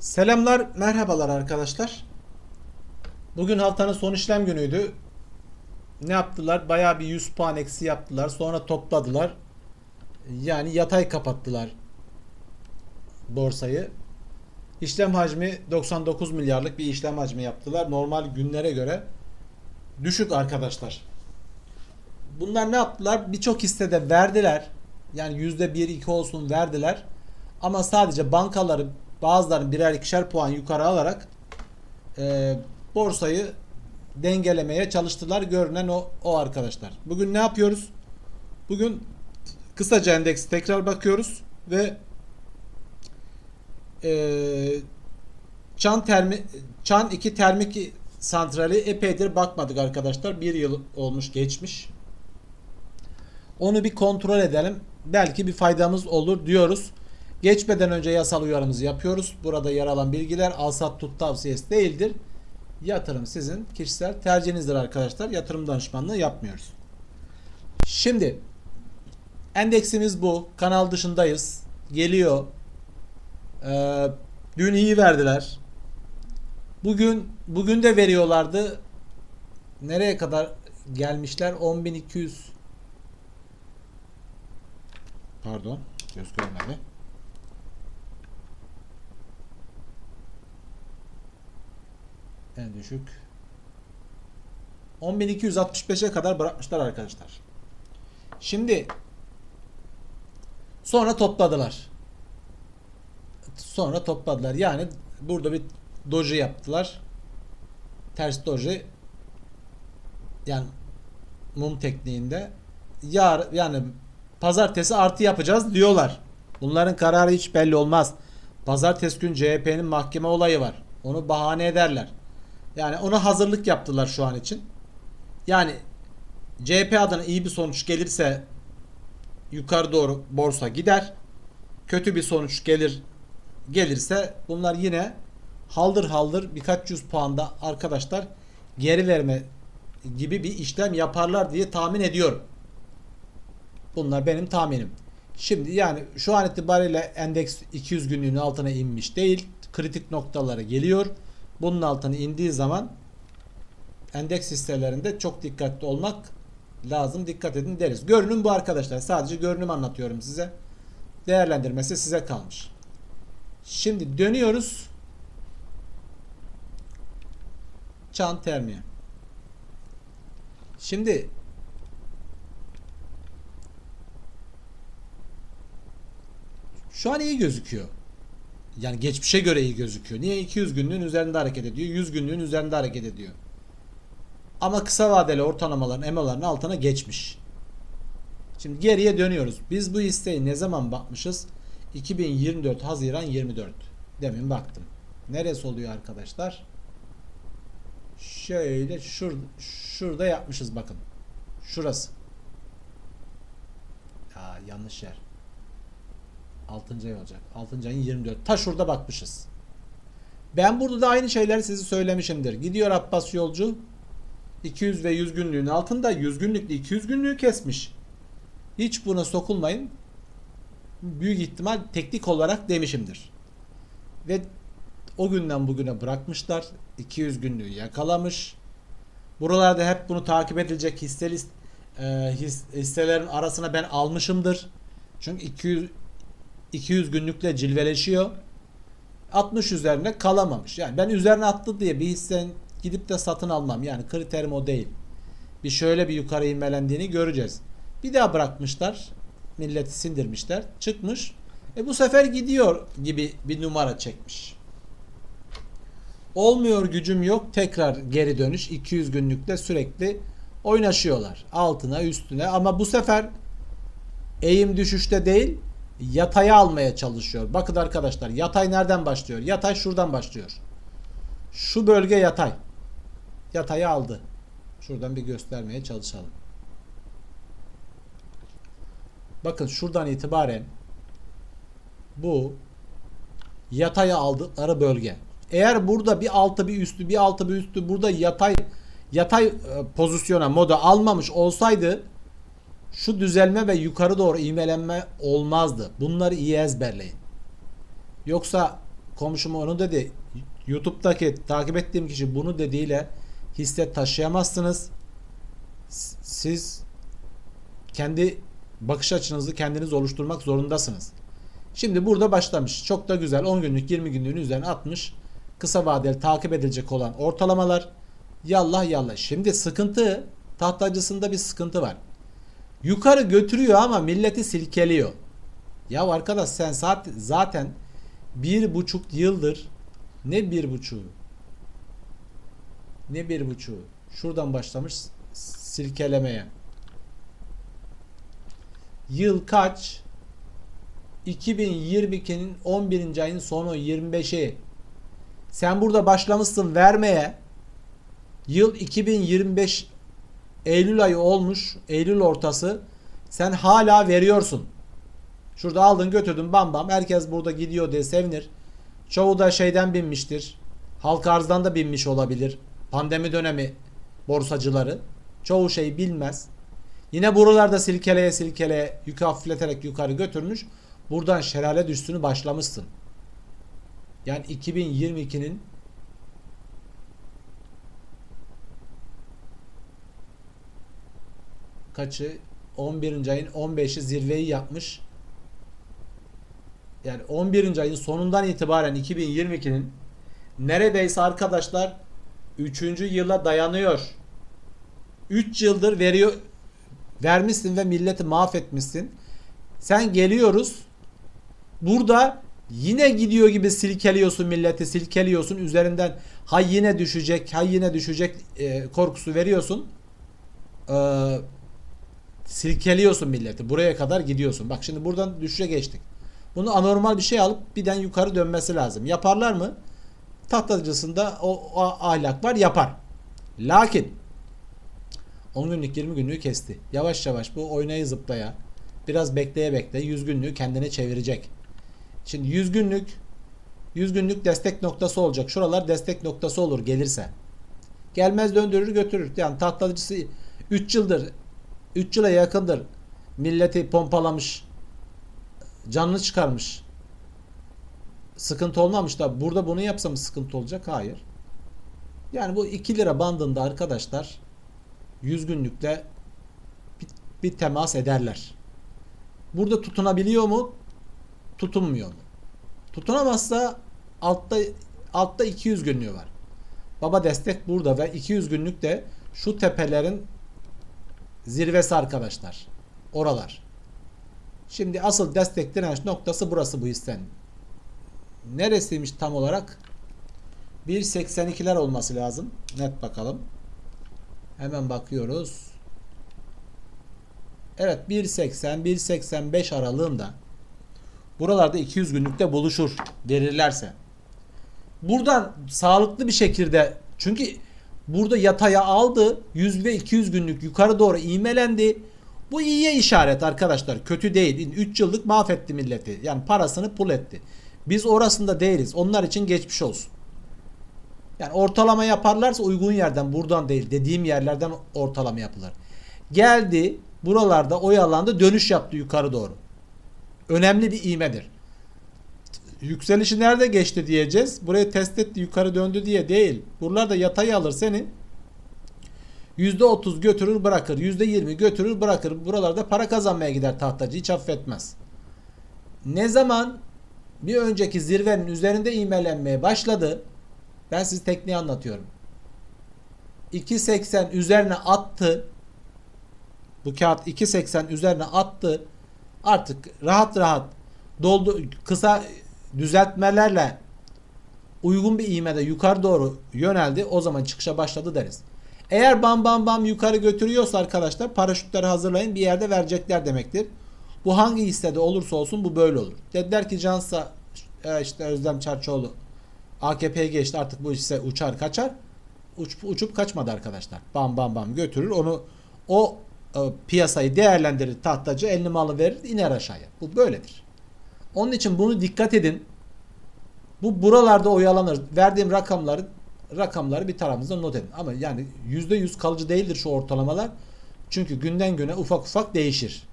Selamlar, merhabalar arkadaşlar. Bugün haftanın son işlem günüydü. Ne yaptılar? Bayağı bir 100 puan eksi yaptılar. Sonra topladılar. Yani yatay kapattılar borsayı. İşlem hacmi 99 milyarlık bir işlem hacmi yaptılar. Normal günlere göre düşük arkadaşlar. Bunlar ne yaptılar? Birçok hissede verdiler. Yani %1-2 olsun verdiler. Ama sadece bankaları bazılarının birer ikişer puan yukarı alarak e, borsayı dengelemeye çalıştılar. Görünen o, o arkadaşlar. Bugün ne yapıyoruz? Bugün kısaca endeksi tekrar bakıyoruz ve e, Çan termi Çan 2 termik santrali epeydir bakmadık arkadaşlar. Bir yıl olmuş geçmiş. Onu bir kontrol edelim. Belki bir faydamız olur diyoruz. Geçmeden önce yasal uyarımızı yapıyoruz. Burada yer alan bilgiler alsat tut tavsiyesi değildir. Yatırım sizin kişisel tercihinizdir arkadaşlar. Yatırım danışmanlığı yapmıyoruz. Şimdi endeksimiz bu. Kanal dışındayız. Geliyor. Ee, dün iyi verdiler. Bugün bugün de veriyorlardı. Nereye kadar gelmişler? 10.200 Pardon. Göz görmedi. En düşük 10.265'e kadar bırakmışlar arkadaşlar. Şimdi sonra topladılar. Sonra topladılar. Yani burada bir doji yaptılar. Ters doji yani mum tekniğinde yar yani pazartesi artı yapacağız diyorlar. Bunların kararı hiç belli olmaz. Pazartesi gün CHP'nin mahkeme olayı var. Onu bahane ederler. Yani ona hazırlık yaptılar şu an için. Yani CHP adına iyi bir sonuç gelirse yukarı doğru borsa gider. Kötü bir sonuç gelir gelirse bunlar yine haldır haldır birkaç yüz puanda arkadaşlar geri verme gibi bir işlem yaparlar diye tahmin ediyorum. Bunlar benim tahminim. Şimdi yani şu an itibariyle endeks 200 günlüğün altına inmiş değil. Kritik noktalara geliyor. Bunun altına indiği zaman endeks hisselerinde çok dikkatli olmak lazım. Dikkat edin deriz. Görünüm bu arkadaşlar. Sadece görünüm anlatıyorum size. Değerlendirmesi size kalmış. Şimdi dönüyoruz. Çan termiye. Şimdi şu an iyi gözüküyor. Yani geçmişe göre iyi gözüküyor. Niye? 200 günlüğün üzerinde hareket ediyor. 100 günlüğün üzerinde hareket ediyor. Ama kısa vadeli ortalamaların EMA'ların altına geçmiş. Şimdi geriye dönüyoruz. Biz bu hisseyi ne zaman bakmışız? 2024 Haziran 24. Demin baktım. Neresi oluyor arkadaşlar? Şöyle şur, şurada yapmışız bakın. Şurası. Aa, yanlış yer. 6. ay olacak. 6. ayın 24. Ta şurada bakmışız. Ben burada da aynı şeyleri sizi söylemişimdir. Gidiyor Abbas Yolcu 200 ve 100 günlüğün altında 100 günlükle 200 günlüğü kesmiş. Hiç buna sokulmayın. Büyük ihtimal teknik olarak demişimdir. Ve o günden bugüne bırakmışlar. 200 günlüğü yakalamış. Buralarda hep bunu takip edilecek hisse list, e, his, hisselerin arasına ben almışımdır. Çünkü 200 200 günlükle cilveleşiyor. 60 üzerine kalamamış. Yani ben üzerine attı diye bir hissen gidip de satın almam. Yani kriterim o değil. Bir şöyle bir yukarı inmelendiğini göreceğiz. Bir daha bırakmışlar. Milleti sindirmişler. Çıkmış. E bu sefer gidiyor gibi bir numara çekmiş. Olmuyor gücüm yok. Tekrar geri dönüş. 200 günlükte sürekli oynaşıyorlar. Altına üstüne ama bu sefer eğim düşüşte değil yataya almaya çalışıyor. Bakın arkadaşlar yatay nereden başlıyor? Yatay şuradan başlıyor. Şu bölge yatay. Yatayı aldı. Şuradan bir göstermeye çalışalım. Bakın şuradan itibaren bu yataya aldıkları bölge. Eğer burada bir altı bir üstü bir altı bir üstü burada yatay yatay e, pozisyona moda almamış olsaydı şu düzelme ve yukarı doğru ivmelenme olmazdı. Bunları iyi ezberleyin. Yoksa komşum onu dedi. YouTube'daki takip ettiğim kişi bunu dediğiyle hisse taşıyamazsınız. Siz kendi bakış açınızı kendiniz oluşturmak zorundasınız. Şimdi burada başlamış. Çok da güzel. 10 günlük 20 günlüğün üzerine atmış. Kısa vadeli takip edilecek olan ortalamalar. Yallah yallah. Şimdi sıkıntı tahtacısında bir sıkıntı var. Yukarı götürüyor ama milleti silkeliyor. Ya arkadaş sen zaten, zaten bir buçuk yıldır ne bir buçuğu ne bir buçuğu şuradan başlamış silkelemeye. Yıl kaç? 2022'nin 11. ayın sonu 25'i. Sen burada başlamışsın vermeye. Yıl 2025 Eylül ayı olmuş. Eylül ortası. Sen hala veriyorsun. Şurada aldın götürdün bam bam. Herkes burada gidiyor diye sevinir. Çoğu da şeyden binmiştir. Halka arzdan da binmiş olabilir. Pandemi dönemi borsacıları. Çoğu şey bilmez. Yine buralarda silkeleye silkeleye yükü hafifleterek yukarı götürmüş. Buradan şelale düştüğünü başlamışsın. Yani 2022'nin kaçı 11. ayın 15'i zirveyi yapmış. Yani 11. ayın sonundan itibaren 2022'nin neredeyse arkadaşlar 3. yıla dayanıyor. 3 yıldır veriyor vermişsin ve milleti mahvetmişsin. Sen geliyoruz. Burada yine gidiyor gibi silkeliyorsun milleti, silkeliyorsun. Üzerinden ha yine düşecek, ha yine düşecek e, korkusu veriyorsun. Ee, silkeliyorsun milleti. Buraya kadar gidiyorsun. Bak şimdi buradan düşüşe geçtik. Bunu anormal bir şey alıp birden yukarı dönmesi lazım. Yaparlar mı? Tahtacısında o, o ahlak var yapar. Lakin 10 günlük 20 günlüğü kesti. Yavaş yavaş bu oynayı zıplaya biraz bekleye bekleye 100 günlüğü kendine çevirecek. Şimdi 100 günlük 100 günlük destek noktası olacak. Şuralar destek noktası olur gelirse. Gelmez döndürür götürür. Yani tahtacısı 3 yıldır 3 yıla yakındır milleti pompalamış canını çıkarmış. Sıkıntı olmamış da burada bunu yapsa mı sıkıntı olacak? Hayır. Yani bu 2 lira bandında arkadaşlar 100 günlükle bir, bir temas ederler. Burada tutunabiliyor mu? Tutunmuyor mu? Tutunamazsa altta altta 200 günlüğü var. Baba destek burada ve 200 günlük de şu tepelerin zirvesi arkadaşlar. Oralar. Şimdi asıl destek direnç noktası burası bu hissenin. Neresiymiş tam olarak? 1.82'ler olması lazım. Net bakalım. Hemen bakıyoruz. Evet 1.80 1.85 aralığında buralarda 200 günlükte buluşur verirlerse. Buradan sağlıklı bir şekilde çünkü burada yataya aldı 100 ve 200 günlük yukarı doğru ivmelendi. Bu iyiye işaret arkadaşlar. Kötü değil. 3 yıllık mahvetti milleti. Yani parasını pul etti. Biz orasında değiliz. Onlar için geçmiş olsun. Yani ortalama yaparlarsa uygun yerden buradan değil dediğim yerlerden ortalama yapılır. Geldi buralarda oyalandı dönüş yaptı yukarı doğru. Önemli bir iğmedir. Yükselişi nerede geçti diyeceğiz. Burayı test etti yukarı döndü diye değil. Buralarda yatay alır seni. %30 götürür bırakır. %20 götürür bırakır. Buralarda para kazanmaya gider tahtacı. Hiç affetmez. Ne zaman bir önceki zirvenin üzerinde iğmelenmeye başladı. Ben size tekniği anlatıyorum. 2.80 üzerine attı. Bu kağıt 2.80 üzerine attı. Artık rahat rahat doldu kısa düzeltmelerle uygun bir iğmede yukarı doğru yöneldi. O zaman çıkışa başladı deriz. Eğer bam bam bam yukarı götürüyorsa arkadaşlar paraşütleri hazırlayın bir yerde verecekler demektir. Bu hangi hissede olursa olsun bu böyle olur. Dediler ki Cansa e, işte Özlem Çarçoğlu AKP'ye geçti artık bu hisse uçar kaçar. Uç, uçup kaçmadı arkadaşlar. Bam bam bam götürür onu o e, piyasayı değerlendirir tahtacı elini malı verir iner aşağıya. Bu böyledir. Onun için bunu dikkat edin. Bu buralarda oyalanır. Verdiğim rakamları rakamları bir tarafınızda not edin. Ama yani %100 kalıcı değildir şu ortalamalar. Çünkü günden güne ufak ufak değişir.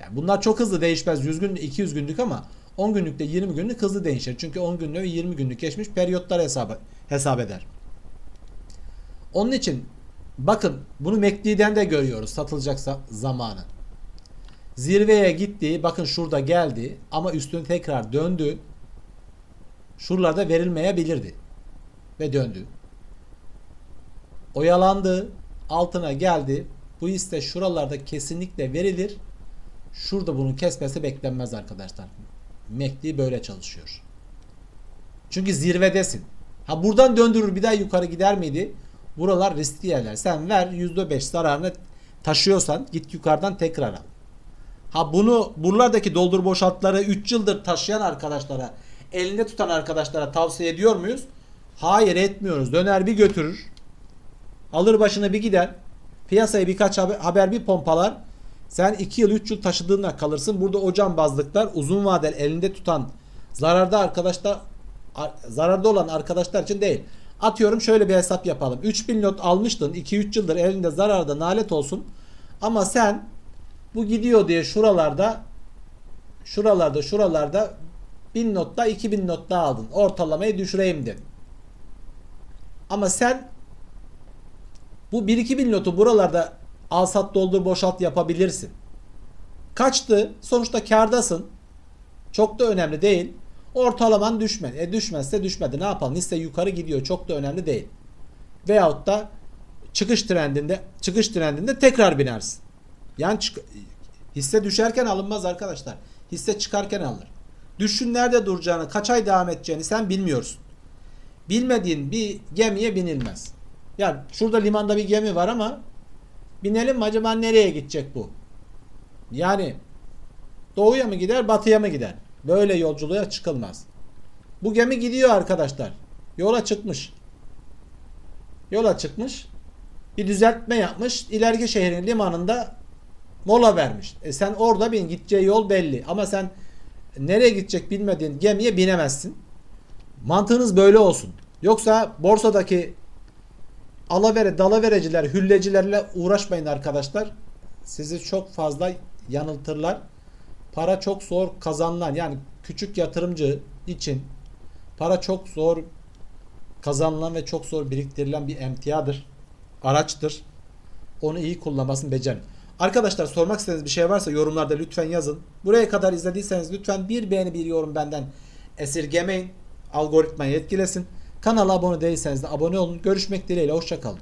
Yani bunlar çok hızlı değişmez. 100 gün 200 günlük ama 10 günlükte 20 günlük hızlı değişir. Çünkü 10 günlük ve 20 günlük geçmiş periyotlar hesabı, hesap eder. Onun için bakın bunu MACD'den de görüyoruz satılacaksa zamanı. Zirveye gitti. Bakın şurada geldi ama üstüne tekrar döndü. Şuralarda verilmeyebilirdi. Ve döndü. Oyalandı. Altına geldi. Bu hisse şuralarda kesinlikle verilir. Şurada bunun kesmesi beklenmez arkadaşlar. MACD böyle çalışıyor. Çünkü zirvedesin. Ha buradan döndürür bir daha yukarı gider miydi? Buralar riskli yerler. Sen ver %5 zararını taşıyorsan git yukarıdan tekrar al. Ha bunu buralardaki doldur boşaltları 3 yıldır taşıyan arkadaşlara, elinde tutan arkadaşlara tavsiye ediyor muyuz? Hayır etmiyoruz. Döner bir götürür. Alır başına bir gider. Piyasaya birkaç haber, bir pompalar. Sen 2 yıl 3 yıl taşıdığında kalırsın. Burada o bazlıklar uzun vadeli elinde tutan zararda arkadaşlar ar- zararda olan arkadaşlar için değil. Atıyorum şöyle bir hesap yapalım. 3000 lot almıştın. 2-3 yıldır elinde zararda nalet olsun. Ama sen bu gidiyor diye şuralarda şuralarda şuralarda 1000 notta 2000 notta aldın. Ortalamayı düşüreyim dedin. Ama sen bu 1-2 bin lotu buralarda al sat doldur boşalt yapabilirsin. Kaçtı? Sonuçta kardasın. Çok da önemli değil. Ortalaman düşmedi. E düşmezse düşmedi. Ne yapalım? Hisse yukarı gidiyor. Çok da önemli değil. Veyahut da çıkış trendinde çıkış trendinde tekrar binersin. Yani hisse düşerken alınmaz arkadaşlar. Hisse çıkarken alınır. Düşün nerede duracağını, kaç ay devam edeceğini sen bilmiyorsun. Bilmediğin bir gemiye binilmez. Yani şurada limanda bir gemi var ama binelim mi acaba nereye gidecek bu? Yani doğuya mı gider, batıya mı gider? Böyle yolculuğa çıkılmaz. Bu gemi gidiyor arkadaşlar. Yola çıkmış. Yola çıkmış. Bir düzeltme yapmış. İleriki şehrin limanında mola vermiş. E sen orada bin gideceği yol belli. Ama sen nereye gidecek bilmediğin gemiye binemezsin. Mantığınız böyle olsun. Yoksa borsadaki alavere dalavereciler, hüllecilerle uğraşmayın arkadaşlar. Sizi çok fazla yanıltırlar. Para çok zor kazanılan yani küçük yatırımcı için para çok zor kazanılan ve çok zor biriktirilen bir emtiadır. Araçtır. Onu iyi kullanmasını becerin. Arkadaşlar sormak istediğiniz bir şey varsa yorumlarda lütfen yazın. Buraya kadar izlediyseniz lütfen bir beğeni bir yorum benden esirgemeyin. Algoritmayı etkilesin. Kanala abone değilseniz de abone olun. Görüşmek dileğiyle. Hoşçakalın.